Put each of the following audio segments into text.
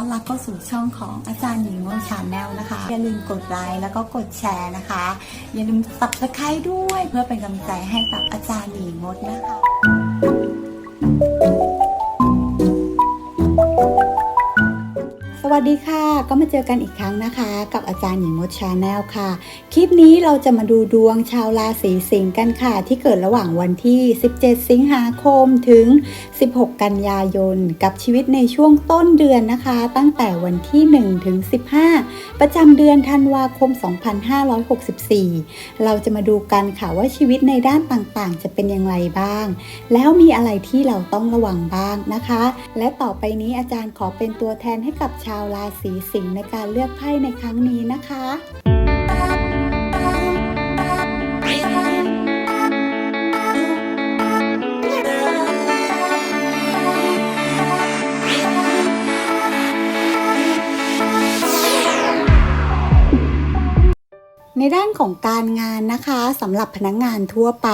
อนรับเข้าสู่ช่องของอาจารย์หญิงวงชาแนลนะคะ อย่าลืมกดไลค์แล้วก็กดแชร์นะคะ อย่าลืมสับสไครด้วยเพื่อเป็นกำลังใจให้กับอาจารย์หญิงมดนะคะ สวัสดีค่ะ ก็มาเจอกันอีกครั้งนะคะ กับอาจารย์หญิงมดชาแนลค่ะ คลิปนี้เราจะมาดูดวงชาวราศีสิงห์กันค่ะ ที่เกิดระหว่างวันที่ 17 สิงหาคมถึง 16 กันยายน กับชีวิตในช่วงต้นเดือนนะคะ ตั้งแต่วันที่ 1 ถึง 15 ประจำเดือนธันวาคม 2564 เราจะมาดูกันค่ะว่าชีวิตในด้านต่างๆ จะเป็นอย่างไรบ้าง แล้วมีอะไรที่เราต้องระวังบ้างนะคะ และต่อไปนี้อาจารย์ขอเป็นตัวแทนให้กับชาวราศีสิงห์ในการเลือกไพ่ในครั้งนี้นะคะ ในด้านของการงานนะคะสำหรับพนักงานทั่วไป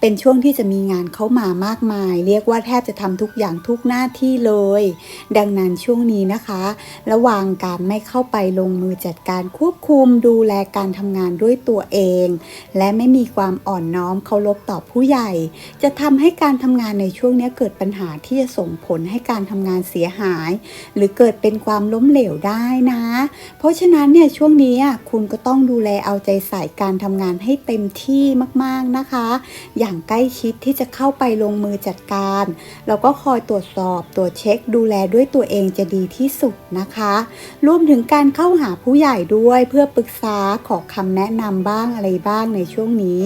เป็นช่วงที่จะมีงานเข้ามามากมาย เรียกว่าแทบจะทำทุกอย่างทุกหน้าที่เลย ดังนั้นช่วงนี้นะคะ ระวังการไม่เข้าไปลงมือจัดการควบคุมดูแลการทำงานด้วยตัวเอง และไม่มีความอ่อนน้อมเคารพต่อผู้ใหญ่ จะทำให้การทำงานในช่วงนี้เกิดปัญหาที่จะส่งผลให้การทำงานเสียหาย หรือเกิดเป็นความล้มเหลวได้นะ เพราะฉะนั้นเนี่ยช่วงนี้คุณก็ต้องดูแลเอาใจใส่การทำงานให้เต็มที่มากๆนะคะ อย่างใกล้ชิดที่จะเข้าไปลงมือจัดการแล้วก็คอยตรวจสอบตรวจเช็คดูแลด้วยตัวเองจะดีที่สุดนะคะ รวมถึงการเข้าหาผู้ใหญ่ด้วยเพื่อปรึกษาขอคำแนะนำบ้างอะไรบ้างในช่วงนี้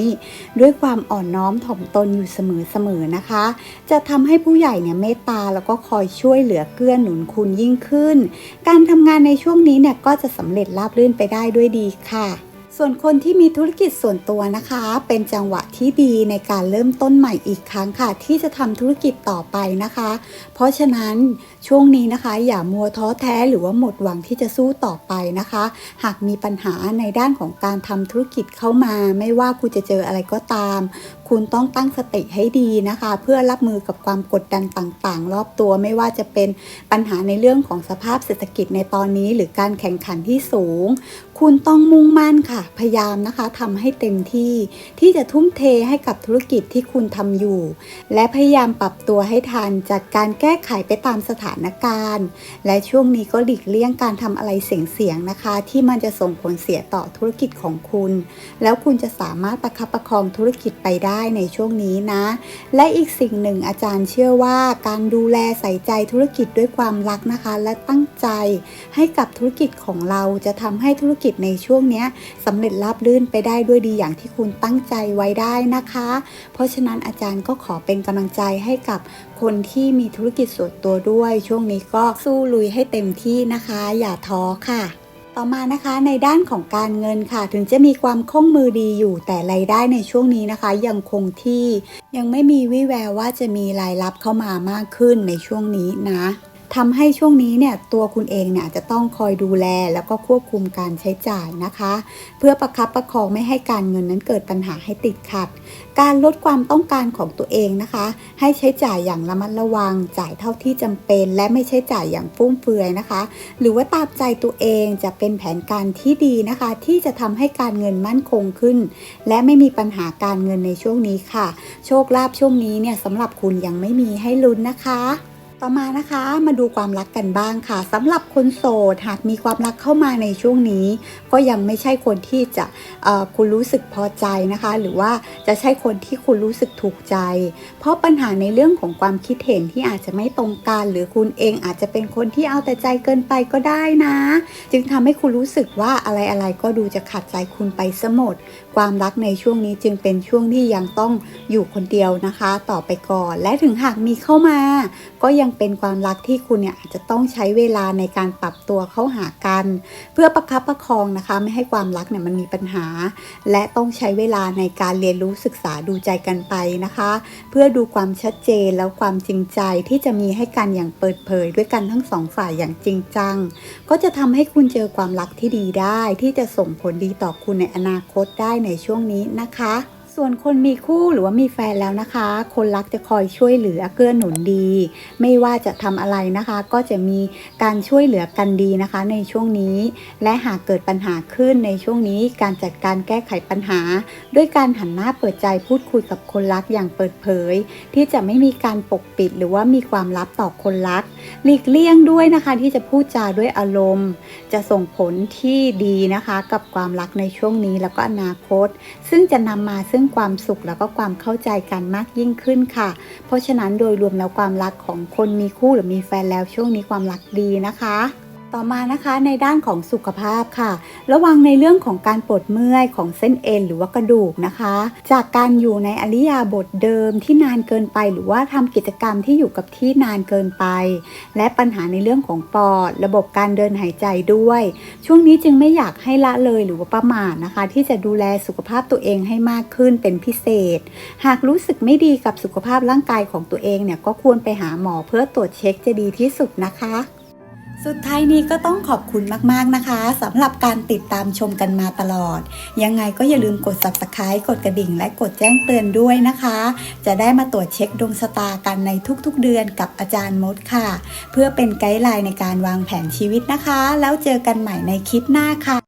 ด้วยความอ่อนน้อมถ่อมตนอยู่เสมอๆนะคะ จะทำให้ผู้ใหญ่เนี่ยเมตตาแล้วก็คอยช่วยเหลือเกื้อหนุนคุณยิ่งขึ้น การทำงานในช่วงนี้เนี่ยก็จะสำเร็จราบรื่นไปได้ด้วยดีค่ะ ส่วนคนที่มีธุรกิจส่วนตัวนะคะ เป็นจังหวะที่ดีในการเริ่มต้นใหม่อีกครั้งค่ะ ที่จะทำธุรกิจต่อไปนะคะ เพราะฉะนั้นช่วงนี้นะคะ อย่ามัวท้อแท้หรือว่าหมดหวังที่จะสู้ต่อไปนะคะ หากมีปัญหาในด้านของการทำธุรกิจเข้ามา ไม่ว่าคุณจะเจออะไรก็ตาม คุณต้องตั้งสติให้ดีนะคะ เพื่อรับมือกับความกดดันต่างๆ รอบตัวไม่ว่าจะเป็นปัญหาในเรื่องของสภาพเศรษฐกิจในตอนนี้ หรือการแข่งขันที่สูง คุณต้องมุ่งมั่นค่ะ พยายามนะคะทำให้เต็มที่ ที่จะทุ่มเทให้กับธุรกิจที่คุณทำอยู่ และพยายามปรับตัวให้ทันจากการแก้ไขไปตามสถานการณ์ และช่วงนี้ก็หลีกเลี่ยงการทำอะไรเสี่ยงๆนะคะ ที่มันจะส่งผลเสียต่อธุรกิจของคุณ แล้วคุณจะสามารถประคับประคองธุรกิจไปได้ในช่วงนี้นะ และอีกสิ่งหนึ่งอาจารย์เชื่อว่าการดูแลใส่ใจธุรกิจด้วยความรักนะคะ และตั้งใจให้กับธุรกิจของเราจะทำให้ธุรกิจในช่วงนี้ยสำเร็จราบรื่นไปได้ด้วยดีอย่างที่คุณตั้งใจไว้ได้นะคะ เพราะฉะนั้นอาจารย์ก็ขอเป็นกำลังใจให้กับคนที่มีธุรกิจส่วนตัวด้วย ช่วงนี้ก็สู้ลุยให้เต็มที่นะคะ อย่าท้อค่ะ ต่อมานะคะในด้านของการเงินค่ะ ถึงจะมีความคล่องมือดีอยู่แต่รายได้ในช่วงนี้นะคะ ยังคงที่ยังไม่มีวิแววว่าจะมีรายรับเข้ามามากขึ้นในช่วงนี้นะ ทำให้ช่วงนี้เนี่ยตัวคุณเองเนี่ยจะต้องคอยดูแลแล้วก็ควบคุมการใช้จ่ายนะคะ เพื่อประคับประคองไม่ให้การเงินนั้นเกิดปัญหาให้ติดขัด การลดความต้องการของตัวเองนะคะ ให้ใช้จ่ายอย่างระมัดระวัง จ่ายเท่าที่จำเป็น และไม่ใช้จ่ายอย่างฟุ่มเฟือยนะคะ หรือว่าตามใจตัวเองจะเป็นแผนการที่ดีนะคะ ที่จะทำให้การเงินมั่นคงขึ้น และไม่มีปัญหาการเงินในช่วงนี้ค่ะ โชคลาภช่วงนี้เนี่ยสำหรับคุณยังไม่มีให้ลุ้นนะคะ ต่อมานะคะมาดูความรักกันบ้างค่ะสำหรับคนโสดหากมีความรักเข้ามาในช่วงนี้ ก็ยังไม่ใช่คนที่จะคุณรู้สึกพอใจนะคะ หรือว่าจะใช่คนที่คุณรู้สึกถูกใจ เพราะปัญหาในเรื่องของความคิดเห็นที่อาจจะไม่ตรงกัน หรือคุณเองอาจจะเป็นคนที่เอาแต่ใจเกินไปก็ได้นะ จึงทำให้คุณรู้สึกว่าอะไรๆก็ดูจะขัดใจคุณไปซะหมด ความรักในช่วงนี้จึงเป็นช่วงที่ยังต้องอยู่คนเดียวนะคะ ต่อไปก่อน และถึงหากมีเข้ามา ก็ยังเป็นความรักที่คุณเนี่ยอาจจะต้องใช้เวลาในการปรับตัวเข้าหากัน เพื่อประคับประคองนะคะ ไม่ให้ความรักเนี่ยมันมีปัญหา และต้องใช้เวลาในการเรียนรู้ศึกษาดูใจกันไปนะคะ เพื่อดูความชัดเจนแล้วความจริงใจที่จะมีให้กันอย่างเปิดเผย ด้วยกันทั้งสองฝ่ายอย่างจริงจัง ก็จะทำให้คุณเจอความรักที่ดีได้ ที่จะส่งผลดีต่อคุณในอนาคตได้ในช่วงนี้นะคะ ส่วนคนมีคู่หรือว่ามีแฟนแล้วนะคะ คนรักจะคอยช่วยเหลือเกื้อหนุนดี ไม่ว่าจะทำอะไรนะคะ ก็จะมีการช่วยเหลือกันดีนะคะ ในช่วงนี้ และหากเกิดปัญหาขึ้นในช่วงนี้การจัดการแก้ไขปัญหา ด้วยการหันหน้าเปิดใจพูดคุยกับคนรักอย่างเปิดเผย ที่จะไม่มีการปกปิดหรือว่ามีความลับต่อคนรัก หลีกเลี่ยงด้วยนะคะที่จะพูดจาด้วยอารมณ์ จะส่งผลที่ดีนะคะ กับความรักในช่วงนี้แล้วก็อนาคต ซึ่งจะนำมาซึ่งความสุขแล้วก็ความเข้าใจกันมากยิ่งขึ้นค่ะ เพราะฉะนั้นโดยรวมแล้วความรักของคนมีคู่หรือมีแฟนแล้วช่วงนี้ความรักดีนะคะ ต่อมานะคะในด้านของสุขภาพค่ะ ระวังในเรื่องของการปวดเมื่อยของเส้นเอ็นหรือว่ากระดูกนะคะ จากการอยู่ในอริยาบทเดิมที่นานเกินไป หรือว่าทำกิจกรรมที่อยู่กับที่นานเกินไป และปัญหาในเรื่องของปอด ระบบการเดินหายใจด้วย ช่วงนี้จึงไม่อยากให้ละเลยหรือว่าประมาทนะคะ ที่จะดูแลสุขภาพตัวเองให้มากขึ้นเป็นพิเศษ หากรู้สึกไม่ดีกับสุขภาพร่างกายของตัวเองเนี่ยก็ควรไปหาหมอเพื่อตรวจเช็คจะดีที่สุดนะคะ สุดท้ายนี้ก็ต้องขอบคุณมาก ๆ นะคะสำหรับการติดตามชมกันมาตลอด ยังไงก็อย่าลืมกด subscribe กดกระดิ่ง และกดแจ้งเตือนด้วยนะคะ จะได้มาตรวจเช็คดวงชะตากันในทุกๆเดือนกับอาจารย์มดค่ะ เพื่อเป็นไกด์ไลน์ในการวางแผนชีวิตนะคะ แล้วเจอกันใหม่ในคลิปหน้าค่ะ